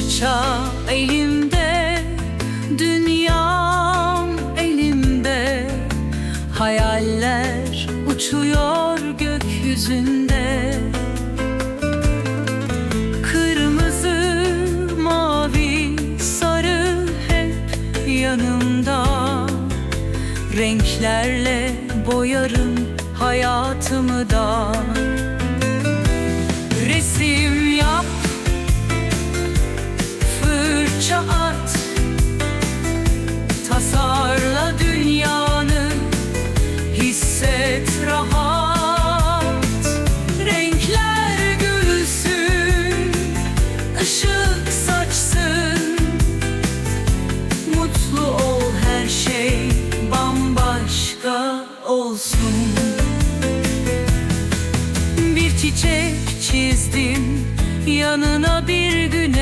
Fırça elimde, dünyam elimde. Hayaller uçuyor gökyüzünde. Kırmızı, mavi, sarı hep yanımda. Renklerle boyarım hayatımı da olsun. Bir çiçek çizdim yanına bir güne